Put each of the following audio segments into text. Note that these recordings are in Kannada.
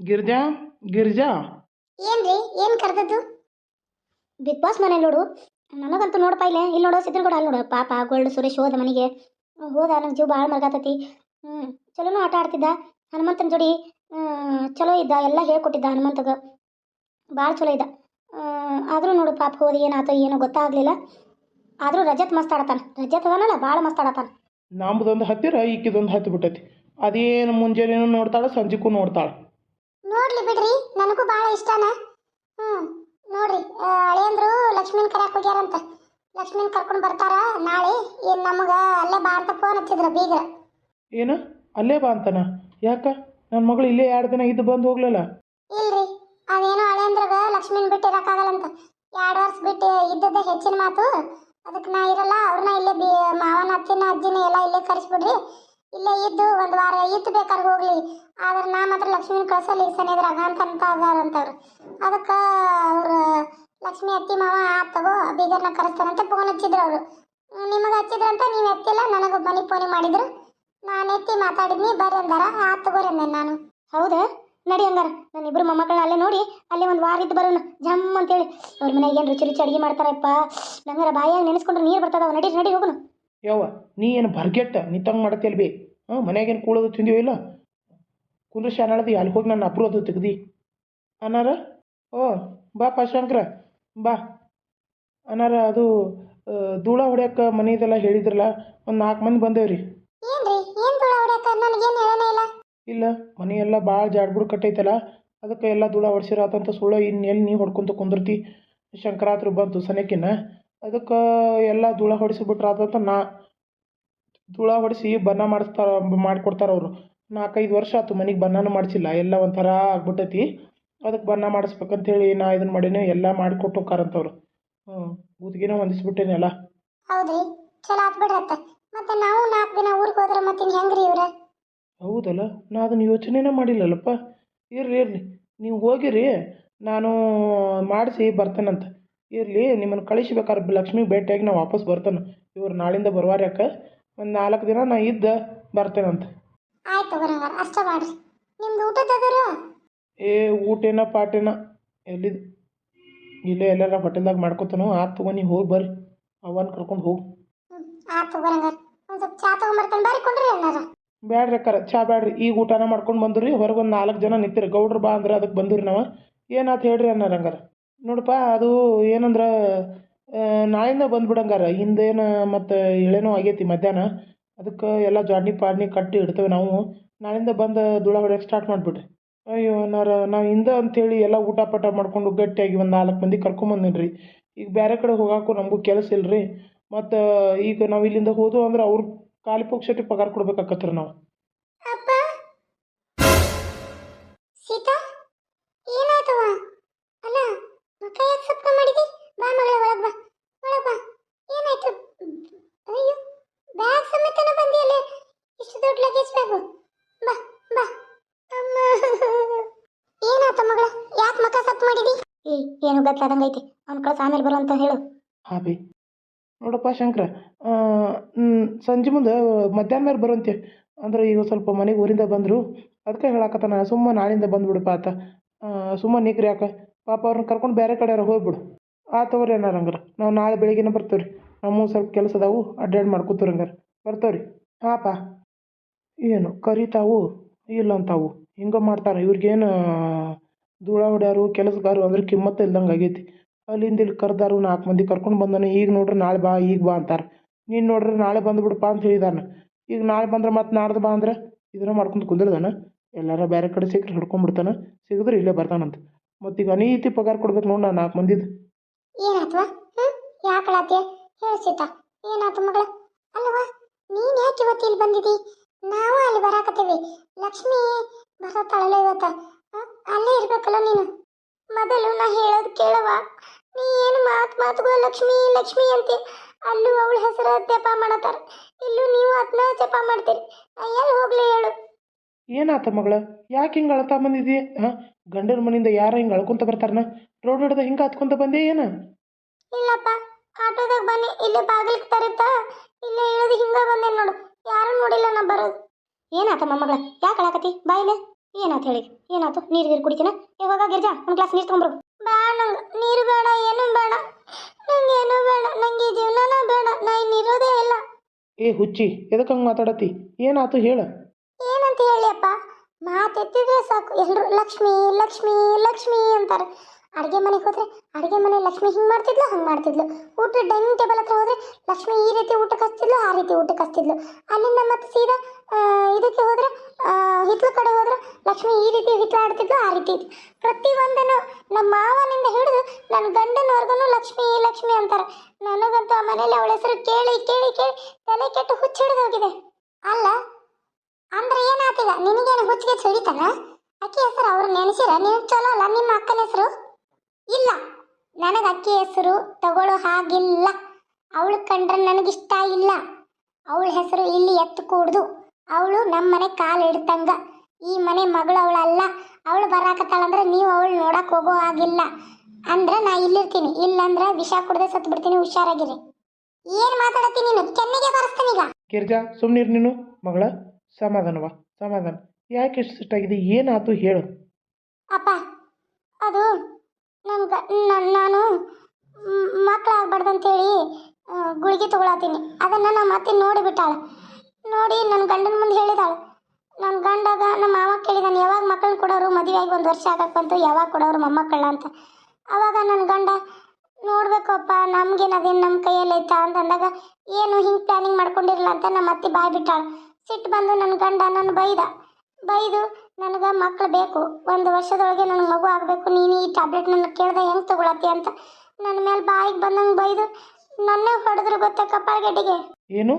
ಗಿರ್ಜಾ ಗಿರ್ಜಾ. ಏನ್ರಿ ಏನ್ ಕರ್ದದ್ದು? ಬಿಗ್ ಬಾಸ್ ಮನೆ ನೋಡು. ನನಗಂತೂ ನೋಡಪ್ಪ ಇಲ್ಲ. ಇಲ್ಲಿ ನೋಡೋ ಸಿದ್ದನ್ ಕೂಡ ಅಲ್ಲಿ ನೋಡು. ಪಾಪ ಗೋಲ್ಡ್ ಸುರೇಶ್ ಹೋದ ಮನೆಗೆ. ಹೋದ ನಂಗೆ ಜೀವ ಭಾಳ ಮರ್ಗಾತತಿ. ಹ್ಞೂ ಚಲೋನು ಆಟ ಆಡ್ತಿದ್ದ. ಹನುಮಂತನ ಜೋಡಿ ಚಲೋ ಇದ್ದ. ಎಲ್ಲ ಹೇಳ್ಕೊಟ್ಟಿದ್ದ ಹನುಮಂತಗ. ಭಾಳ ಚಲೋ ಇದ್ದ. ಆದರೂ ನೋಡು ಪಾಪ ಹೋದ ಏನಾಯ್ತು ಏನೋ ಗೊತ್ತಾಗಲಿಲ್ಲ. ಆದರೂ ರಜತ್ ಮಸ್ತ್ ಆಡತಾನ. ರಜತ್ ಅದನಲ್ಲ ಭಾಳ ಮಸ್ತ್ ಆಡತಾನ. ನಮ್ದೊಂದು ಹತ್ತಿರ ಈಕಿದೊಂದು ಹತ್ತಿ ಬಿಟ್ಟೈತಿ ಅದೇನು ಮುಂಜಾನೆ ನೋಡ್ತಾಳೆ ಸಂಜೆಗೂ ನೋಡ್ತಾಳೆ. ನೋಡ್ಲಿ ಬಿಡ್ರಿ ನನಗೂ ಭಾಳ ಇಷ್ಟನ. ಹ್ಞೂ ನೋಡ್ರಿ ಹಳೆಯಂದ್ರು ಲಕ್ಷ್ಮೀನ್ ಕರ್ಯಾಕ್ ಹೋಗ್ಯಾರಂತ. ಲಕ್ಷ್ಮೀನ್ ಕರ್ಕೊಂಡು ಬರ್ತಾರ ನಾಳೆ ಏನ್ ನಮಗ ಅಲ್ಲೇ ಬಾ ಅಂತ ಫೋನ್ ಹಚ್ಚಿದ್ರು ಬೀಗ. ಏನು? ಅಲ್ಲೇ ಬಾ ಅಂತನ? ಯಾಕ? ನನ್ನ ಮಗಳು ಇಲ್ಲೇ ಎರಡು ದಿನ ಇದ್ದು ಬಂದು ಹೋಗ್ಲಲ್ಲ? ಇಲ್ರಿ ಅದೇನೋ ಹಳೆಯಂದ್ರಾಗ ಲಕ್ಷ್ಮೀನ್ ಬಿಟ್ಟು ಇರೋಕ್ಕಾಗಲ್ಲಂತ ಎರಡು ವರ್ಷ ಬಿಟ್ಟು ಇದ್ದದ್ದೇ ಹೆಚ್ಚಿನ ಮಾತು. ಅದಕ್ಕೆ ನಾ ಇರಲ್ಲ ಅವ್ರನ್ನ ಇಲ್ಲೇ ಬಿ ಮಾವನ ಅತ್ತಿನ ಅಜ್ಜಿನ ಎಲ್ಲ ಇಲ್ಲೇ ಕರೆಸ್ಬಿಡ್ರಿ. ಇಲ್ಲೇ, ಇದ್ದು ಒಂದು ವಾರ, ಇದ್ದು ಬೇಕಾದ್ರೆ ಹೋಗ್ಲಿ. ಆದ್ರೆ ನಾ ಮಾತ್ರ ಲಕ್ಷ್ಮೀನ ಕಳ್ಸಲ್ಲ ಈ ಸನಿ ಇದ್ರಾಗ ಅಂತ ಅಂತ ಅದಾರಂತವ್ರು ಅದಕ್ಕೆ ಅವ್ರು ಲಕ್ಷ್ಮಿ ಅತ್ತಿ ಮಾವ ಆತ್ ತಗೋ, ಬೀದರ್ನ ಕರೆಸ್ತಾರಂತ ಫೋನ್ ಹಚ್ಚಿದ್ರು ಅವರು. ನಿಮಗೆ ಹಚ್ಚಿದ್ರಂತ ನೀವು ಎತ್ತಿಲ್ಲ, ನನಗೆ ಮನಿ ಫೋನಿ ಮಾಡಿದ್ರು. ನಾನು ಎತ್ತಿ ಮಾತಾಡಿದ್ನಿ, ಬರ್ರಿ ಅಂದಾರ ಆತ್ ತಗೋರಿ ಅಂದೆ ನಾನು. ಹೌದು? ನಡಿ ಹಂಗಾರ. ನನ್ನ ಇಬ್ಬರು ಮೊಮ್ಮಕ್ಕಳನ್ನ ಅಲ್ಲೇ ನೋಡಿ, ಅಲ್ಲೇ ಒಂದು ವಾರ ಇದ್ದು ಬರೋಣ. ಜಮ್ ಅಂತೇಳಿ. ಅವ್ರ ಮನೆಗೆ ಏನು ರುಚಿ ರುಚಿ ಅಡುಗೆ ಮಾಡ್ತಾರಪ್ಪ. ನಂಗಾರ ಬಾಯಾಗ ನೆನೆಸ್ಕೊಂಡ್ರೆ ನೀರು ಬರ್ತದವ. ನಡಿ ನಡಿ ಹೋಗೋಣ ಯವ್ವ ನೀ ಏನು ಬರ್ಗೆಟ್ಟ? ನೀ ತಂಗೆ ಮಾಡತ್ತಿಲ್ ಬಿ ಹಾಂ ಮನ್ಯಾಗೇನು ಕೂಳೋದು ತಿಂದೀವಿ ಇಲ್ಲ? ಕುಂದ್ರ ಶಾನಳದಿ ಅಲ್ಲಿ ಹೋಗಿ ನನ್ನ ಅಪ್ರೋದು ತೆಗ್ದಿ. ಅನಾರ ಓ ಬಾ ಪಾಶಂಕರ ಬಾ. ಅನಾರ ಅದು ಧೂಳ ಹೊಡ್ಯಕ್ಕೆ ಮನೆದೆಲ್ಲ ಹೇಳಿದ್ರಲ್ಲ ಒಂದು ನಾಲ್ಕು ಮಂದಿ ಬಂದೇವ್ರಿ. ಇಲ್ಲ. ಮನೆಯೆಲ್ಲ ಭಾಳ ಜಾಡ್ಬುಡ್ ಕಟ್ಟೈತಲ್ಲ ಅದಕ್ಕೆ ಎಲ್ಲ ಧೂಳ ಹೊಡ್ಸಿರತ್ತಂತ ಸುಳ್ಳು ಇನ್ನು ಎಲ್ಲಿ ನೀ ಹೊಡ್ಕೊಂತ ಕುಂದಿರ್ತಿ? ಶಂಕರಾತ್ರಿ ಬಂತು ಸನೇಕಿನ. ಅದಕ್ಕೆ ಎಲ್ಲ ಧೂಳ ಹೊಡಿಸಿಬಿಟ್ರಾತಂತ ನಾ ಧೂಳ ಹೊಡಿಸಿ ಬಣ್ಣ ಮಾಡಿಸ್ತಾರ ಮಾಡಿಕೊಡ್ತಾರೆ ಅವರು. ನಾಲ್ಕೈದು ವರ್ಷ ಆಯ್ತು ಮನೆಗೆ ಬಣ್ಣನೂ ಮಾಡಿಸಿಲ್ಲ ಎಲ್ಲ ಒಂಥರ ಆಗ್ಬಿಟ್ಟೈತಿ. ಅದಕ್ಕೆ ಬಣ್ಣ ಮಾಡಿಸ್ಬೇಕಂತೇಳಿ ನಾ ಇದನ್ನು ಮಾಡೀನಿ ಎಲ್ಲ ಮಾಡಿಕೊಟ್ಟು ಹೋಕಾರಂತವ್ರು ಹ್ಞೂ ಗುತ್ತಿಗೆನೂ ಹೊಂದಿಸ್ಬಿಟ್ಟೇನಿ ಎಲ್ಲ ಹೌದ್ರಿ ಚಲೋ ಆತ್ ಬಿಡ್ರತ್ತ ಮತ್ತೆ ನಾವು ನಾಲ್ಕು ದಿನ ಊರಿಗೆ ಹೋದ್ರೆ ಮತ್ತೆ ಹೆಂಗ್ರಿ ಇವ್ರ? ಹೌದಲ್ಲ ನಾ ಅದನ್ನು ಯೋಚನೆನೇ ಮಾಡಿಲ್ಲಲ್ಲಪ್ಪ. ಇರ್ರಿ ಇರ್ರಿ. ನೀವು ಹೋಗಿರಿ ನಾನು ಮಾಡಿಸಿ ಬರ್ತೇನಂತ. ಇರಲಿ ನಿಮ್ಮನ್ನು ಕಳಿಸ್ಬೇಕಾದ್ರೆ ಲಕ್ಷ್ಮಿ ಭೇಟಿಯಾಗಿ ನಾ ವಾಪಸ್ ಬರ್ತಾನೆ. ಇವ್ರು ನಾಳಿಂದ ಬರುವಾರ ಯಾಕೆ? ಒಂದು ನಾಲ್ಕು ದಿನ ನಾ ಇದ್ದ ಬರ್ತೇನಂತ. ಆಯ್ತು ಬರಂಗಾರ ಅಷ್ಟ ಮಾಡ್ರಿ. ನಿಮ್ದು ಏ ಊಟೇನ ಪಾಟೇನ ಎಲ್ಲಿದು? ಇಲ್ಲೇ ಎಲ್ಲಾರ ಹೋಟೆಲ್ದಾಗ ಮಾಡ್ಕೊತಾನು ಆತು ತಗೋ ಹೋಗಿ ಬರ್ರಿ. ಅವನ್ ಕರ್ಕೊಂಡು ಹೋಗಿ. ಆಯ್ತು ಬರಂಗಾರ ಒಂದು ಸ್ವಲ್ಪ ಚಾ ತಗೊಂಬರ್ತೇನೆ ಬಾರಿ ಕೊಂಡ್ರಿ ಅಣ್ಣಾರ ಬ್ಯಾಡ್ರಿ ಅಕ್ಕಾರ ಚಾ ಬ್ಯಾಡ್ರಿ. ಈಗ ಊಟನ ಮಾಡ್ಕೊಂಡು ಬಂದ್ರಿ ಹೊರಗೆ ಒಂದು ನಾಲ್ಕು ಜನ ನಿಂತಿರಿ. ಗೌಡ್ರು ಬಾ ಅಂದ್ರೆ ಅದಕ್ಕೆ ಬಂದ್ರಿ ನಾವು. ಏನಾತ್ ಹೇಳ್ರಿ ಅನ್ನಾರ ಹಂಗಾರ? ನೋಡಪ್ಪ, ಅದು ಏನಂದ್ರೆ ನಾಳೆಯಿಂದ ಬಂದ್ಬಿಡಂಗಾರ. ಹಿಂದೇನು ಮತ್ತು ಎಳೆನೋ ಆಗೈತಿ ಮಧ್ಯಾಹ್ನ. ಅದಕ್ಕೆ ಎಲ್ಲ ಜಾಡ್ನಿ ಪಾಡ್ನಿ ಕಟ್ಟಿ ಇಡ್ತೇವೆ ನಾವು. ನಾಳೆಯಿಂದ ಬಂದು ಧೂಳ ಹೊಡ್ಯಕ್ಕೆ ಸ್ಟಾರ್ಟ್ ಮಾಡಿಬಿಡ್ರಿ. ಅಯ್ಯೋ ಅನ್ನಾರ ನಾವು ಹಿಂದೆ ಅಂಥೇಳಿ ಎಲ್ಲ ಊಟ ಪಟ ಮಾಡ್ಕೊಂಡು ಗಟ್ಟಿಯಾಗಿ ಒಂದು ನಾಲ್ಕು ಮಂದಿ ಕರ್ಕೊಂಬಂದಿನಿ ಈಗ ಬೇರೆ ಕಡೆ ಹೋಗಾಕು ನಮಗೂ ಕೆಲಸ ಇಲ್ಲ ರೀ ಮತ್ತು ಈಗ ನಾವು ಇಲ್ಲಿಂದ ಹೋದ್ವು ಅಂದ್ರೆ ಅವ್ರ ಕಾಲಿ ಪುಕ್ಷಟಿ ಪಗಾರ ಕೊಡ್ಬೇಕಾಕತ್ರಿ ನಾವು. ಏ, ಏನು ಗತ್ಲಾದಂಗೈತಿ ಅವ್ನ ಕಳ್ಸ ಆಮೇಲೆ ಬರೋ ಅಂತ ಹೇಳು. ಹಾಂ ಬಿ. ನೋಡಪ್ಪ ಶಂಕರ ಸಂಜೆ ಮುಂದೆ ಮಧ್ಯಾಹ್ನ ಮೇಲೆ ಬರುವಂತೆ ಅಂದ್ರೆ ಈಗ ಸ್ವಲ್ಪ ಮನೆಗೆ ಊರಿಂದ ಬಂದರು. ಅದಕ್ಕೆ ಹೇಳಕತ್ತಾನ, ಸುಮ್ಮ ನಾಳಿಂದ ಬಂದ್ಬಿಡಪ್ಪ ಆತ ಸುಮ್ಮ ನೀಕ್ರಿ ಯಾಕೆ? ಪಾಪ ಅವ್ರನ್ನ ಕರ್ಕೊಂಡು ಬೇರೆ ಕಡೆ ಹೋಗ್ಬಿಡು. ಆ ತಗೋರಿ ಅನ್ನಾರ ಹಂಗಾರ. ನಾವು ನಾಳೆ ಬೆಳಿಗ್ಗೆನೇ ಬರ್ತೇವೆ ರೀ ನಮ್ಮ ಸ್ವಲ್ಪ ಕೆಲಸ ಅದಾವು ಅಡ್ಡಾಡ್ ಮಾಡ್ಕೊತೀವಿ ಹಂಗಾರ. ಬರ್ತಾವೆ ರೀ ಏನು ಕರಿತಾವು ಇಲ್ಲ ಅಂತಾವು ಹಿಂಗೆ ಮಾಡ್ತಾರೆ. ಇವ್ರಿಗೇನು ಧೂಳ ಹೊಡ್ಯಾರು ಕೆಲಸಗಾರರು ಅಂದ್ರೆ ಕಿಮ್ಮತ್ತೆ ಇಲ್ದಂಗೆ ಆಗೈತಿ. ಅಲ್ಲಿಂದ ಇಲ್ಲಿ ಕರ್ದಾರು ನಾಲ್ಕು ಮಂದಿ ಕರ್ಕೊಂಡು ಬಂದಾನೆ, ಈಗ ನೋಡ್ರಿ ನಾಳೆ ಬಾ, ಈಗ ಬಾ ಅಂತಾರೆ. ನೀನು ನೋಡ್ರಿ ನಾಳೆ ಬಂದುಬಿಡಪ್ಪ ಅಂತ ಹೇಳಿದಾನೆ. ಈಗ ನಾಳೆ ಬಂದ್ರೆ ಮತ್ತೆ ನಾಡ್ದು ಬಾ ಅಂದ್ರೆ ಇದನ್ನ ಮಾಡ್ಕೊಂಡು ಕುಂದಿರ್ದಾನೆ. ಎಲ್ಲಾರ ಬೇರೆ ಕಡೆ ಸಿಕ್ಕರೆ ಹಿಡ್ಕೊಂಡ್ಬಿಡ್ತಾನೆ ಸಿಗಿದ್ರೆ ಇಲ್ಲೇ ಬರ್ತಾನಂತ. ಮತ್ತೀಗ ಅನೀತಿ ಪಗಾರ ಕೊಡ್ಬೇಕು ನೋಡಿ ನಾನು ನಾಲ್ಕು ಮಂದಿದು. ಏನಾತ್ವ ಹ್ಮ್? ಯಾಕಳಾತ್ಯ ಹೇಳು ಸೀತಾ. ಏನಾತು ಮಗಳ? ಅಲ್ವಾ ಯಾಕೆ ಇಲ್ಲಿ ಬಂದಿದಿ? ಅಲ್ಲಿ ಲಕ್ಷ್ಮಿ ಬರತ್ತಾಳಲ್ಲ ಇವತ್ತ? ಅಲ್ಲೇ ಇರ್ಬೇಕಲ್ಲ ನೀನು. ಮೊದಲು ನಾ ಹೇಳೋದು ಕೇಳವ ನೀ ಏನು ಮಾತು ಮಾತುಗೋ ಲಕ್ಷ್ಮಿ ಲಕ್ಷ್ಮಿ ಅಂತೆ. ಅಲ್ಲೂ ಅವಳ ಹೆಸರು ಜಪ ಮಾಡತ್ತಾರ. ಇಲ್ಲೂ ನೀವು ಅದನ್ನ ಜಪ ಮಾಡ್ತೀರಿ. ಎಲ್ಲಿ ಹೋಗ್ಲಿ ಹೇಳು. ಏನಾತ ಮಗಳ? ಯಾಕೆ ಹಿಂಗೆ ಅಳ್ತಾ ಬಂದಿದ್ದಿ ಹಾಂ? ಗಂಡನ ಮನೆಯಿಂದ ಯಾರು ಹಿಂಗೆ ಅಳ್ಕೊಂತ ಬರ್ತಾರನ? ರೋಡ್ ಹಿಡ್ದ ಹಿಂಗೆ ಹತ್ಕೊಂತ ಬಂದೆ ಏನು? ಇಲ್ಲಪ್ಪ ಆಟೋದಾಗ ಬನ್ನಿ. ಇಲ್ಲೇ ಬಾಗಿಲಿಗೆ ತರಿತಾ ಇಲ್ಲೇ ಇಳಿದು ಹಿಂಗ ಬಂದೆ ನೋಡು. ಯಾರು ನೋಡಿಲ್ಲ ನಾ ಬರೋದು. ಏನಾತ ಮೊಮ್ಮಗಳ ಯಾಕೆ ಅಳಕತಿ ಬಾಯಿಲೆ ಏನಾತು ಹೇಳಿ? ಏನಾತು? ನೀರು ಗೀರು ಕುಡಿತೀನ? ಇವಾಗ ಗಿರ್ಜಾ ಒಂದು ಗ್ಲಾಸ್ ನೀರು ತೊಗೊಂಬರು. ಬೇಡ ನಂಗೆ ನೀರು ಬೇಡ ಏನು ಬೇಡ. ನಂಗೆ ಏನು ಬೇಡ ನಂಗೆ ಈ ಜೀವನನ ಬೇಡ ನಾ ಇನ್ನಿರೋದೇ ಇಲ್ಲ. ಏ ಹುಚ್ಚಿ ಎದಕ್ಕೆ ಹಂಗೆ ಮಾತಾಡತಿ? ಏನಾತು ಹೇಳು. ಏನಂತ ಹೇಳಿಯಪ್ಪ? ಮಾತೆತ್ತಿದ್ರೆ ಸಾಕು. ಎಲ್ಲರೂ ಲಕ್ಷ್ಮಿ ಲಕ್ಷ್ಮಿ ಲಕ್ಷ್ಮಿ ಅಂತಾರೆ. ಅಡುಗೆ ಮನೆಗೆ ಹೋದ್ರೆ ಅಡುಗೆ ಮನೆ ಲಕ್ಷ್ಮಿ ಹಿಂಗೆ ಮಾಡ್ತಿದ್ಲು ಹಂಗೆ ಮಾಡ್ತಿದ್ಲು. ಊಟ ಡೈನಿಂಗ್ ಟೇಬಲ್ ಹತ್ರ ಹೋದ್ರೆ ಲಕ್ಷ್ಮಿ ಈ ರೀತಿ ಊಟಕ್ಕೆ ಹಚ್ತಿದ್ಲು ಆ ರೀತಿ ಊಟಕ್ಕೆ ಹಚ್ತಿದ್ಲು. ಅಲ್ಲಿಂದ ಮತ್ತೆ ಸೀದಾ ಇದಕ್ಕೆ ಹೋದ್ರೆ ಹಿತ್ಲ ಕಡೆ ಹೋದ್ರೆ ಲಕ್ಷ್ಮಿ ಈ ರೀತಿ ಹಿತ್ಲ ಆಡ್ತಿದ್ಲು, ಆ ರೀತಿ ಪ್ರತಿ ಪ್ರತಿಯೊಂದನ್ನು ನಮ್ಮ ಮಾವನಿಂದ ಹಿಡಿದು ನನ್ನ ಗಂಡನವರೆಗೂ ಲಕ್ಷ್ಮಿ ಲಕ್ಷ್ಮಿ ಅಂತಾರೆ. ನನಗಂತೂ ಆ ಮನೇಲಿ ಅವಳ ಹೆಸರು ಕೇಳಿ ಕೇಳಿ ಕೇಳಿ ತಲೆ ಕೆಟ್ಟು ಹುಚ್ಚಿಡಿದು ಹೋಗಿದೆ. ಅಲ್ಲ, ಅಂದ್ರೆ ಏನಾತೀಗ ನಿನಗೇನು ಹುಚ್ಚಿಗೆ ಹಿಡಿತಾನ? ಅಕ್ಕಿ ಹೆಸರು ಅವ್ರು ನೆನೆಸಿರ? ನೀವು ಚಲೋ ಅಲ್ಲ, ನಿಮ್ಮ ಅಕ್ಕನ ಹೆಸರು? ಇಲ್ಲ, ನನಗೆ ಅಕ್ಕಿ ಹೆಸರು ತಗೊಳ್ಳೋ ಹಾಗಿಲ್ಲ. ಅವಳು ಕಂಡ್ರೆ ನನಗಿಷ್ಟ ಇಲ್ಲ. ಅವಳ ಹೆಸರು ಇಲ್ಲಿ ಎತ್ತು ಕೂಡ್ದು. ಅವಳು ನಮ್ಮ ಮನೆ ಕಾಲು ಇಡ್ತಂಗ ಈ ಮನೆ ಮಗಳು ಅವಳಲ್ಲ. ಅವಳು ಬರಾಕತ್ತಾಳಂದ್ರೆ ನೀವು ಅವಳು ನೋಡಕ್ಕೆ ಹೋಗೋ ಆಗಿಲ್ಲ ಅಂದ್ರೆ ನಾ ಇಲ್ಲಿರ್ತೀನಿ. ಇಲ್ಲಂದ್ರೆ ವಿಷ ಕುಡ್ದೆ ಸತ್ತು ಬಿಡ್ತೀನಿ. ಹುಷಾರಾಗಿರಿ. ಏನ್ ಮಾತಾಡತ್ತೀನಿ ನೀನು? ಕೆನ್ನಿಗೆ ಈಗ. ಗಿರ್ಜಾ ಸುಮ್ಮನಿರು ನೀನು. ಮಗಳ ಸಮಾಧಾನವ ಸಮಾಧಾನ. ಯಾಕೆ ಇಷ್ಟ ಸಿಟ್ಟಾಗಿದೆ? ಏನಾತು ಹೇಳು. ಅಪ್ಪ ಅದು ನನ್ಗೆ ನಾನು ಮಕ್ಕಳಾಗ್ಬಾರ್ದಂತೇಳಿ ಗುಳಿಗೆ ತಗೊಳತೀನಿ ಅದನ್ನು ನಮ್ಮ ಅತ್ತೆ ನೋಡಿಬಿಟ್ಟಾಳೆ ನೋಡಿ ನನ್ನ ಗಂಡನ ಮುಂದೆ ಹೇಳಿದಾಳು. ನನ್ನ ಗಂಡಾಗ ನಮ್ಮ ಮಾವ ಕೇಳಿದಾನೆ, ಯಾವಾಗ ಮಕ್ಕಳನ್ನ ಕೊಡೋರು ಆಗಿ ಒಂದು ವರ್ಷ ಆಗಕ್ಕೆ ಬಂತು, ಯಾವಾಗ ಕೊಡೋರು ಮೊಮ್ಮಕ್ಕಳನ್ನ ಅಂತ. ಅವಾಗ ನನ್ನ ಗಂಡ, ನೋಡ್ಬೇಕಪ್ಪ, ನಮ್ಗೇನು ಅದೇನು ನಮ್ಮ ಕೈಯಲ್ಲಿ ಐತಾ ಅಂತಂದಾಗ ಏನು ಹಿಂಗೆ ಪ್ಲಾನಿಂಗ್ ಮಾಡ್ಕೊಂಡಿರಲ್ಲ ಅಂತ ನಮ್ಮ ಅತ್ತೆ ಬಾಯ್ ಬಿಟ್ಟಾಳೆ. ಸಿಟ್ಟು ಬಂದು ನನ್ನ ಗಂಡ ನನ್ನ ಬೈದ. ಬೈದು, ನನಗೆ ಮಕ್ಕಳು ಬೇಕು, ಒಂದು ವರ್ಷದೊಳಗೆ ನನಗೆ ಮಗು ಆಗಬೇಕು, ನೀನು ಈ ಟ್ಯಾಬ್ಲೆಟ್ ನನ್ನ ಕೇಳ್ದೆ ಹೆಂಗೆ ತಗೊಳತ್ತಿ ಅಂತ ನನ್ನ ಮೇಲೆ ಬಾಯಿಗೆ ಬಂದಂಗೆ ಬೈದು, ನನ್ನೇ ಹೊಡೆದ್ರು ಗೊತ್ತಾ ಕಪಾಳಗಡ್ಡಿಗೆ? ಏನು?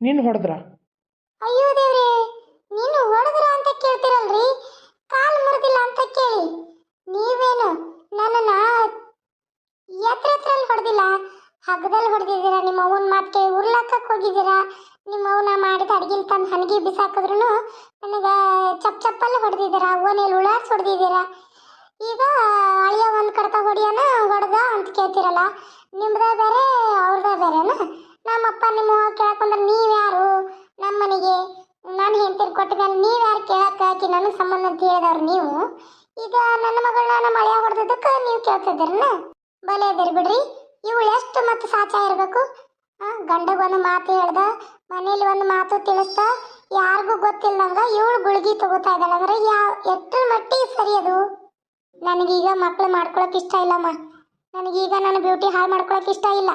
ನೀನು ಹೊಡೆದ್ರ? ಅಯ್ಯೋ ದೇವ್ರಿ, ನೀನು ಹೊಡೆದ್ರ ಅಂತ ಕೇಳ್ತಿರಲ್ರಿ? ಕಾಲು ಮುರಿದಿಲ್ಲ ಅಂತ ಕೇಳಿ. ನೀವೇನು ನನ್ನನ್ನ ಎತ್ರ ಎತ್ರಲ್ಲಿ ಹೊಡೆದಿಲ್ಲ? ಹಗ್ಗದಲ್ಲಿ ಹೊಡೆದಿದ್ದೀರಾ? ನಿಮ್ಮ ಅವ್ವನ ಮಾತು ಕೇಳಿ ಉರ್ಲಾಕಕ್ಕೆ ಹೋಗಿದ್ದೀರಾ? ನಿಮ್ಮ ಅವನ ಮಾಡಿದ ಅಡ್ಗಿಲ್ ತಂದು ಹನಗಿ ಬಿಸಾಕಿದ್ರು ನನಗೆ ಚಪ್ ಚಪ್ಪಲ್ಲಿ ಹೊಡೆದಿದ್ದೀರಾ? ಓನೇಲಿ ಉಳಾಡ್ಸಿ ಹೊಡೆದಿದ್ದೀರಾ? ಈಗ ಅಳಿಯ ಒಂದು ಕಡತ ಹೊಡಿಯೋನ, ಹೊಡೆದ ಅಂತ ಕೇಳ್ತಿರಲ್ಲ, ನಿಮ್ದ ಬೇರೆ, ಅವ್ರದ ಬೇರೆನಾ? ನಮ್ಮಪ್ಪ ನಿಮ್ಮ ಕೇಳಕೊಂಡ್ರೆ ನೀವು ನೀವ್ಯಾರು? ನಮ್ಮ ನಾನು ಹೆಂಡತಿ ಕೊಟ್ಟ ನೀವು ಯಾರು ಕೇಳಕ್ಕೆ ಆಕಿ ನನ್ನ ಸಂಬಂಧ ಅಂತ ಹೇಳಿದವ್ರು ನೀವು? ಈಗ ನನ್ನ ಮಗಳನ್ನ ನಮ್ಮ ಮಳೆ ಹೊಡೆದಕ್ಕೆ ನೀವು ಕೇಳ್ತಿದ್ದೀರನ್ನ ಬಲೆ ಅದಿರಿ ಬಿಡ್ರಿ. ಇವಳು ಎಷ್ಟು ಮತ್ತು ಸಾಚ ಇರಬೇಕು? ಗಂಡಗೆ ಒಂದು ಮಾತು ಹೇಳ್ದ, ಮನೇಲಿ ಒಂದು ಮಾತು ತಿಳಿಸ್ದ, ಯಾರಿಗೂ ಗೊತ್ತಿಲ್ಲಂಗ ಇವಳು ಗುಳಿಗೆ ತಗೋತಾ ಇದ್ದಾಳೆ. ಅಂದ್ರೆ ಯಾವ ಎಷ್ಟರ ಮಟ್ಟಿಗೆ ಸರಿ ಅದು? ನನಗೀಗ ಮಕ್ಕಳು ಮಾಡ್ಕೊಳಕ್ ಇಷ್ಟ ಇಲ್ಲಮ್ಮ. ನನಗೀಗ ನನ್ನ ಬ್ಯೂಟಿ ಹಾಳು ಮಾಡ್ಕೊಳಕ್ ಇಷ್ಟ ಇಲ್ಲ.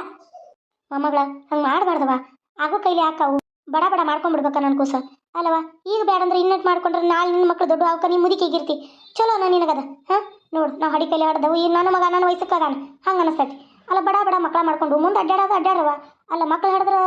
ಮೊಮ್ಮಗಳ, ಹಂಗೆ ಮಾಡಬಾರ್ದವ ಆಗೋ ಕೈಲಿ ಯಾಕಾವು ಬಡ ಬಡ ಮಾಡ್ಕೊಂಡ್ಬಿಡ್ಬೇಕ ನನ್ನ ಕೂಸ? ಅಲ್ಲವ ಈಗ ಬೇಡಂದ್ರೆ ಇನ್ನಟ್ ಮಾಡ್ಕೊಂಡ್ರೆ ನಾಳೆ ನಿನ್ನ ಮಕ್ಳು ದೊಡ್ಡ ಅವಕ ನೀ ಮುದುಕಿಗಿರ್ತಿ ಚಲೋ ನಾನು ನಿನಗದ, ಹಾಂ? ನೋಡು, ನಾವು ಹಡಿ ಕೈಲಿ ಆಡ್ದವು, ಈ ನನ್ನ ಮಗ ನನ್ನ ವಯಸ್ಸಕ್ಕೆ ಅದಾನ, ಹಂಗೆ ಅನಿಸ್ತೈತಿ. ಅಲ್ಲ, ಬಡ ಬಡ ಮಕ್ಳ ಮಾಡ್ಕೊಂಡು ಮುಂದೆ ಅಡ್ಡಾಡೋದು ಅಡ್ಡಾಡವ ಅಲ್ಲ, ಮಕ್ಳು ಹಿಡಿದ್ರೆ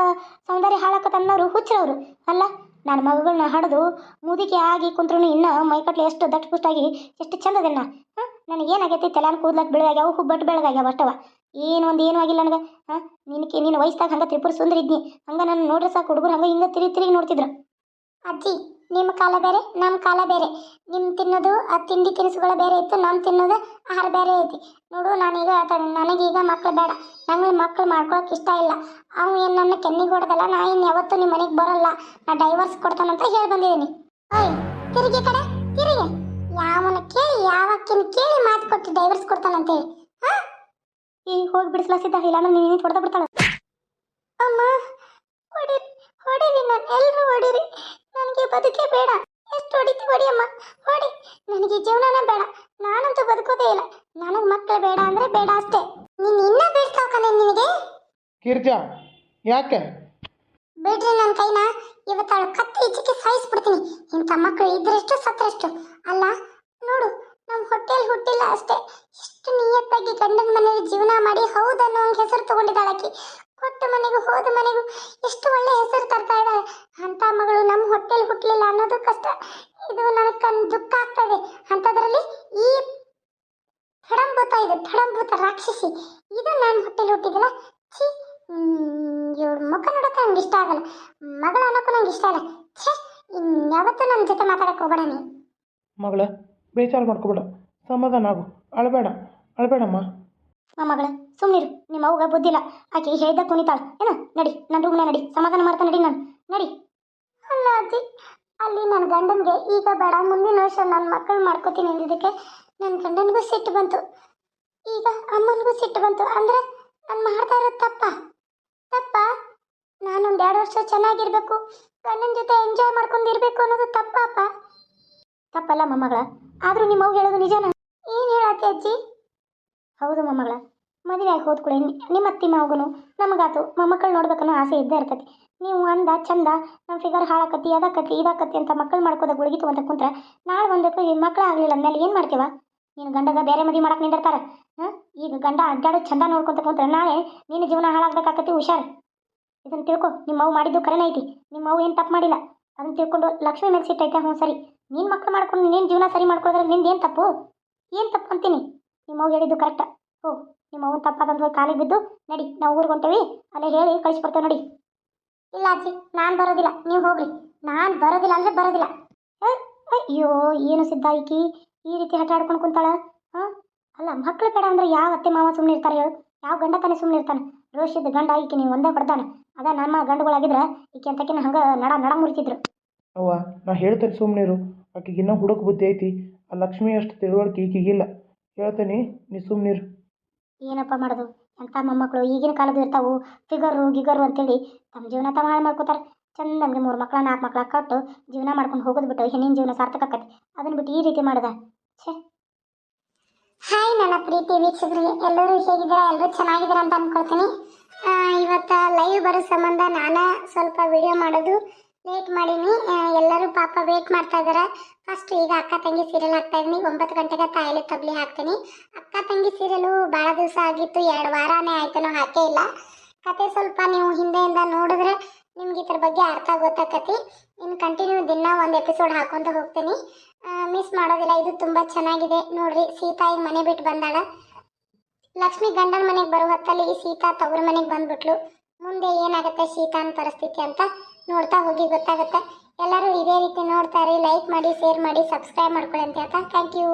ಸೌಂದರ್ಯ ಹಾಳಾಕತ್ತ ಅನ್ನೋರು ಹುಚ್ಚರವ್ರು, ಅಲ್ಲ? ನನ್ನ ಮಗಳನ್ನ ಹಾಡಿದು ಮುದಿಕೆ ಆಗಿ ಕುಂತ್ರು ಇನ್ನೂ ಮೈಕಟ್ಲೆ ಎಷ್ಟು ದಟ್ಟ ಪುಷ್ಟಾಗಿ ಎಷ್ಟು ಚಂದದನ್ನ, ಹಾಂ? ನನಗೆ ಏನಾಗೈತಿ ತಲೆನ ಕೂದ್ಲಕ್ಕೆ ಬೆಳಗಾಗ್ಯಾವ ಹುಬ್ಬಟ್ಟು ಬೆಳಗಾಗ್ಯಾವ ಅಷ್ಟವ. ಏನು ಒಂದು ಏನೂ ಆಗಿಲ್ಲ ನನಗೆ. ಹಾಂ? ನಿನಗೆ ನಿನ್ನ ವಯಸ್ಸಾಗ ಹಂಗೆ ತ್ರಿಪುರ ಸುಂದರ ಇದ್ನಿ ಹಂಗೆ ನಾನು ನೋಡ್ರೆ ಸಾಕು ಹುಡುಗರು ಹಂಗೆ ಹಿಂಗೆ ತಿರುಗಿ ತಿರುಗಿ ನೋಡ್ತಿದ್ರು. ಅಜ್ಜಿ ನಿಮ್ಮ ಕಾಲ ಬೇರೆ ನಮ್ಮ ಕಾಲ ಬೇರೆ. ನಿಮ್ಮ ತಿನ್ನೋದು ಆ ತಿಂಡಿ ತಿನಿಸುಗಳು ಬೇರೆ ಇತ್ತು ನಮ್ಮ ತಿನ್ನೋದು ಆಹಾರ ಬೇರೆ ಐತಿ. ನೋಡು ನಾನೀಗ ನನಗೀಗ ಮಕ್ಳು ಬೇಡ. ನಂಗೆ ಮಕ್ಳು ಮಾಡ್ಕೊಳಕ್ಕೆ ಇಷ್ಟ ಇಲ್ಲ. ಅವು ಏನು ನನ್ನ ಕೆನ್ನಿಗೆ ಹೊಡೆದಲ್ಲ ನಾ ಇನ್ನು ಯಾವತ್ತೂ ನಿಮ್ಮ ಮನೆಗೆ ಬರೋಲ್ಲ. ನಾ ಡೈವರ್ಸ್ ಕೊಡ್ತಾನಂತ ಹೇಳಿ ಬಂದಿದ್ದೀನಿ. ಓಯ್ ತಿರುಗಿ ಕಡೆ ತಿರುಗಿ. ಯಾವನ ಕೇಳಿ ಯಾವಕ್ಕಿನ ಕೇಳಿ ಮಾತು ಕೊಟ್ಟು ಡೈವರ್ಸ್ ಕೊಡ್ತಾನಂತೇಳಿ. ಹಾಂ? ಈ ಹೋಗಿ ಬಿಡಿಸ್ಲಾಸಿದ್ದ ಇಲ್ಲಾಂದ್ರೆ ನೀನು ಹೊಡೆದ ಬಿಡ್ತಾಳ. ಅಮ್ಮ ಹೊಡಿರಿ ಹೊಡಿರಿ ನಾನು ಎಲ್ಲರೂ ಹೊಡಿರಿ. ನನಗೆ ಬದುಕೇ ಬೇಡ. ಎಷ್ಟು ಹೊಡಿತಿ ಹೊಡಿಯಮ್ಮ ಹೊಡಿ. ನನಗೆ ಜೀವನನೇ ಬೇಡ. ನಾನಂತೂ ಬದುಕೋದೇ ಇಲ್ಲ. ನನಗೆ ಮಕ್ಕಳು ಬೇಡ ಅಂದ್ರೆ ಬೇಡ ಅಷ್ಟೇ. ನೀನು ಇನ್ನೂ ಬೀಳ್ತಾವಕನೆ ನಿನಗೆ? ಗಿರ್ಜಾ ಯಾಕೆ? ಬಿಡ್ರಿ ನನ್ನ ಕೈನ. ಇವತ್ತು ಅವಳು ಕತ್ತಿ ಇಚ್ಚಿಗೆ ಸಾಯಿಸ್ಬಿಡ್ತೀನಿ. ಇಂಥ ಮಕ್ಕಳು ಇದ್ರಷ್ಟು ಸತ್ತರಷ್ಟು. ಅಲ್ಲ ಹೊಟ್ಟೆಯಲ್ಲಿ ಹುಟ್ಟಿಲ್ಲ ಅಷ್ಟೇ. ಎಷ್ಟು ನಿಯತ್ತಾಗಿ ಗಂಡನ ಮನೆಯಲ್ಲಿ ಜೀವನ ಮಾಡಿ ಹೌದನ್ನೋ ಒಂದು ಹೆಸರು ತಗೊಂಡಿದ್ದಾಳೆ ಆಕಿ. ಕೊಟ್ಟ ಮನೆಗೂ ಹೋದ ಮನೆಗೂ ಎಷ್ಟು ಒಳ್ಳೆ ಹೆಸರು ತರ್ತಾ ಇದ್ದಾಳೆ. ಅಂತ ಮಗಳು ನಮ್ಮ ಹೋಟೆಲ್ ಹುಟ್ಟಲಿಲ್ಲ ಅನ್ನೋದು ಕಷ್ಟ. ಇದು ನನಗೆ ಕಣ್ ದುಃಖ ಆಗ್ತದೆ. ಅಂಥದ್ರಲ್ಲಿ ಈ ಥಡಂಭೂತ ಇದು, ಥಡಂಭೂತ ರಾಕ್ಷಸಿ. ಇದು ನಾನು ಹೋಟೆಲ್ ಹುಟ್ಟಿದಿಲ್ಲ ಛೀ ಇವ್ರ ಮುಖ ನೋಡೋಕೆ ನಂಗೆ ಇಷ್ಟ ಆಗಲ್ಲ. ಮಗಳು ಅನ್ನೋಕ್ಕೂ ನಂಗೆ ಇಷ್ಟ ಇಲ್ಲ. ಛೇ, ಇನ್ಯಾವತ್ತೂ ನನ್ನ ಜೊತೆ ಮಾತಾಡಕ್ಕೆ ಹೋಗೋಣ ನೀನು ಮಗಳ ಬೇಜಾರು ಮಾಡ್ಕೋಬೇಡ. ಸಮಾಧಾನ ಆಗು. ಅಳಬೇಡ. ಅಳಬೇಡಮ್ಮ. ಮೊಮ್ಮಗಳ ಸುಮ್ಮನಿರು ನಿಮ್ಮ ಅವ್ಗ ಬುದ್ಧಿಲ್ಲ ಆಕೆ ಹೇಳ್ದ ಕುಣಿತಾಳ. ಏನ? ನಡಿ. ನನ್ನ ರೂಮ್ನ ನಡಿ. ಸಮಾಧಾನ ಮಾಡ್ತಾ ನಡಿ ನಾನು. ನಡಿ. ಅಲ್ಲ ಅಜ್ಜಿ ಅಲ್ಲಿ ನನ್ನ ಗಂಡನಿಗೆ ಈಗ ಬೇಡ. ಮುಂದಿನ ವರ್ಷ ನನ್ನ ಮಕ್ಕಳು ಮಾಡ್ಕೋತೀನಿ ಅಂದಿದ್ದಕ್ಕೆ ನನ್ನ ಗಂಡನಿಗೂ ಸಿಟ್ಟು ಬಂತು. ಈಗ ಅಮ್ಮನಿಗೂ ಸಿಟ್ಟು ಬಂತು. ಅಂದ್ರೆ ನಾನು ಮಾಡ್ತಾ ಇರೋದು ತಪ್ಪ? ತಪ್ಪ? ನಾನೊಂದು ಎರಡು ವರ್ಷ ಚೆನ್ನಾಗಿರ್ಬೇಕು. ಗಂಡನ ಜೊತೆ ಎಂಜಾಯ್ ಮಾಡ್ಕೊಂಡಿರ್ಬೇಕು ಅನ್ನೋದು ತಪ್ಪಪ್ಪ ತಪ್ಪಲ್ಲ ಮೊಮ್ಮಗಳ. ಆದರೂ ನಿಮ್ಮ ಹೇಳೋದು ನಿಜನಾ? ಏನು ಹೇಳತ್ತೆ ಅಜ್ಜಿ? ಹೌದು ಮೊಮ್ಮಗಳ. ಮದುವೆ ಆಗಿ ಹೋದ ಕೂಡ ನಿಮ್ಮ ಅತ್ತಿ ಮಾವಗನು ನಮಗಾತು ಮೊಮ್ಮಕ್ಕಳು ನೋಡ್ಬೇಕನ್ನೋ ಆಸೆ ಇದ್ದೇ ಇರ್ತೈತಿ ನೀವು ಅಂದ, ಚಂದ ನಮ್ಮ ಫಿಗರ್ ಹಾಳಾಕತಿ ಅದಕ್ಕತಿ ಇದಕ್ಕತಿ ಅಂತ ಮಕ್ಕಳು ಮಾಡ್ಕೋದ ಗುಳಿಗೆ ಅಂತ ಕುಂತ್ರ ನಾಳೆ ಒಂದಕ್ಕೂ ಮಕ್ಕಳು ಆಗಲಿಲ್ಲ ಅಂದಮೇಲೆ ಏನು ಮಾಡ್ತೀವ? ನೀನು ಗಂಡಗ ಬೇರೆ ಮದುವೆ ಮಾಡಕ್ಕೆ ನಿಂದಿರ್ತಾರ. ಹಾಂ? ಈಗ ಗಂಡ ಅಡ್ಡಾಡೋ ಚಂದ ನೋಡ್ಕೊಂತ ಕುಂತ್ರ ನಾಳೆ ನಿನ್ನ ಜೀವನ ಹಾಳಾಗ್ಬೇಕಾಕತಿ ಹುಷಾರು. ಇದನ್ನು ತಿಳ್ಕೊ ನಿಮ್ಮ ಅವು ಮಾಡಿದ್ದು ಕರೆನೇ ಐತಿ ನಿಮ್ಮ ಅವ್ವ ಏನು ತಪ್ಪು ಮಾಡಿಲ್ಲ. ಅದನ್ನ ತಿಳ್ಕೊಂಡು ಲಕ್ಷ್ಮಿ ಮೇಲೆ ಸಿಟ್ಟೈತೆ ಹ್ಞೂ ಸರಿ. ನೀನು ಮಕ್ಕಳು ಮಾಡ್ಕೊಂಡು ನೀನು ಜೀವನ ಸರಿ ಮಾಡ್ಕೊಳ್ದ್ರೆ ನಿಂದು ಏನು ತಪ್ಪು? ಏನು ತಪ್ಪು ಅಂತೀನಿ? ನಿಮ್ಮ ಅವ್ಗೆ ಹೇಳಿದ್ದು ಕರೆಕ್ಟ್ ಓ ನಿಮ್ಮ ಅವ್ವನ ತಪ್ಪಾದಂತ ಕಾಲಿಗೆ ಬಿದ್ದು, ನಡಿ, ನಾವು ಊರಿಗೆ ಹೊಂಟೇವಿ. ಅಲ್ಲೇ ಹೇಳಿ ಕಳಿಸ್ಕೊಡ್ತೇವೆ ನೋಡಿ. ಇಲ್ಲ ಅಜ್ಜಿ, ನಾನು ಬರೋದಿಲ್ಲ. ನೀವು ಹೋಗ್ರಿ. ನಾನು ಬರೋದಿಲ್ಲ ಅಂದ್ರೆ ಬರೋದಿಲ್ಲ. ಅಯ್ಯೋ, ಏನು ಸಿದ್ಧ ಈಕಿ? ಈ ರೀತಿ ಹಠ ಆಡ್ಕೊಂಡು ಕುಂತಾಳ? ಹಾಂ? ಅಲ್ಲ, ಮಕ್ಳು ಬೇಡ ಅಂದ್ರೆ ಯಾವ ಅತ್ತೆ ಮಾವ ಸುಮ್ಮನೆ ಇರ್ತಾರೆ ಹೇಳು. ಯಾವ ಗಂಡ ತಾನೇ ಸುಮ್ಮನೆ ಇರ್ತಾನೆ? ರೋಷಿದ ಗಂಡ ಆಯಕಿ ನೀವು ಒಂದೇ ಕೊಡ್ತಾನೆ ಅದ ನಮ್ಮ ಗಂಡುಗಳಾಗಿದ್ರೆ ಈಕೆ ಅಂತಕಿನ ಹಂಗೆ ನಡ ನಡ ಮುರಿತಿದ್ರು. ಅವ್ವ, ನಾ ಹೇಳ್ತೇನೆ ಸುಮ್ಮನಿರು ಆಕೆಗೆ ಇನ್ನೂ ಹುಡುಕ ಬುದ್ಧಿ ಐತಿ. ಆ ಲಕ್ಷ್ಮಿ ಅಷ್ಟು ತಿಳುವಳಿಕೆ ಈಕಿಗಿಲ್ಲ. ಹೇಳ್ತೇನೆ ನೀ ಸುಮ್ಮನಿರು ಏನಪ್ಪ ಮಾಡೋದು? ಎಂಥ ಮೊಮ್ಮಕ್ಕಳು ಈಗಿನ ಕಾಲದ ಇರ್ತಾವು. ಫಿಗರು ಗಿಗರು ಅಂತೇಳಿ ತಮ್ಮ ಜೀವನ ತಮ್ಮ ಹಾಳು ಮಾಡ್ಕೋತಾರೆ. ಚಂದ ನಮಗೆ ಮೂರು ಮಕ್ಕಳ ನಾಲ್ಕು ಮಕ್ಕಳ ಕಟ್ಟು ಜೀವನ ಮಾಡ್ಕೊಂಡು ಹೋಗೋದು ಬಿಟ್ಟು ಹೆಣ್ಣಿನ ಜೀವನ ಸಾರ್ಥಕ ಆಕತಿ. ಅದನ್ನು ಬಿಟ್ಟು ಈ ರೀತಿ ಮಾಡ್ದೆ. ಛೇ. ಹಾಯ್ ನನ್ನ ಪ್ರೀತಿ ವೀಕ್ಷಕರಿಗೆ ಎಲ್ಲರೂ ಹೇಗಿದ್ದೀರಾ? ಎಲ್ಲರೂ ಚೆನ್ನಾಗಿದ್ದೀರಾ ಅಂತ ಅನ್ಕೊಳ್ತೀನಿ. ಆ, ಇವತ್ತು ಲೈವ್ ಬರೋ ಸಂಬಂಧ ನಾನು ಸ್ವಲ್ಪ ವಿಡಿಯೋ ಮಾಡೋದು. ಲೇಟ್ ಮಾಡೀನಿ. ಎಲ್ಲರೂ ಪಾಪ ವೇಟ್ ಮಾಡ್ತಾ ಇದ್ದಾರೆ ಫಸ್ಟ್ ಈಗ ಅಕ್ಕ ತಂಗಿ ಸೀರಿಯಲ್ ಹಾಕ್ತಾ ಇದೀನಿ ಒಂಬತ್ತು ಗಂಟೆಗೆ ತಾಯಿಲಿ ತಬ್ಲಿ ಹಾಕ್ತೀನಿ. ಅಕ್ಕ ತಂಗಿ ಸೀರಿಯಲು ಭಾಳ ದಿವಸ ಆಗಿತ್ತು. ಎರಡು ವಾರನೇ ಆಯ್ತನೋ ಹಾಕೇ ಇಲ್ಲ. ಕತೆ ಸ್ವಲ್ಪ ನೀವು ಹಿಂದೆಯಿಂದ ನೋಡಿದ್ರೆ ನಿಮ್ಗೆ ಇದ್ರ ಬಗ್ಗೆ ಅರ್ಥ ಗೊತ್ತಾಕತಿ. ಇನ್ನು ಕಂಟಿನ್ಯೂ ದಿನ ಒಂದು ಎಪಿಸೋಡ್ ಹಾಕೊಂತ ಹೋಗ್ತೀನಿ. ಮಿಸ್ ಮಾಡೋದಿಲ್ಲ. ಇದು ತುಂಬ ಚೆನ್ನಾಗಿದೆ. ನೋಡ್ರಿ, ಸೀತಾ ಈಗ ಮನೆ ಬಿಟ್ಟು ಬಂದಾಳ. ಲಕ್ಷ್ಮಿ ಗಂಡನ ಮನೆಗೆ ಬರೋ ಹೊತ್ತಲ್ಲಿ ಸೀತಾ ತವ್ರ ಮನೆಗೆ ಬಂದ್ಬಿಟ್ಲು. ಮುಂದೆ ಏನಾಗುತ್ತೆ ಸೀತಾನ ಪರಿಸ್ಥಿತಿ ಅಂತ ನೋಡ್ತಾ ಹೋಗಿ ಗೊತ್ತಾಗುತ್ತೆ. ಎಲ್ಲರೂ ಇದೇ ರೀತಿ ನೋಡ್ತಾರೆ. ಲೈಕ್ ಮಾಡಿ ಶೇರ್ ಮಾಡಿ ಸಬ್ಸ್ಕ್ರೈಬ್ ಮಾಡ್ಕೊಳ್ಳಿ ಅಂತ ಹೇಳ್ತಾ. Thank you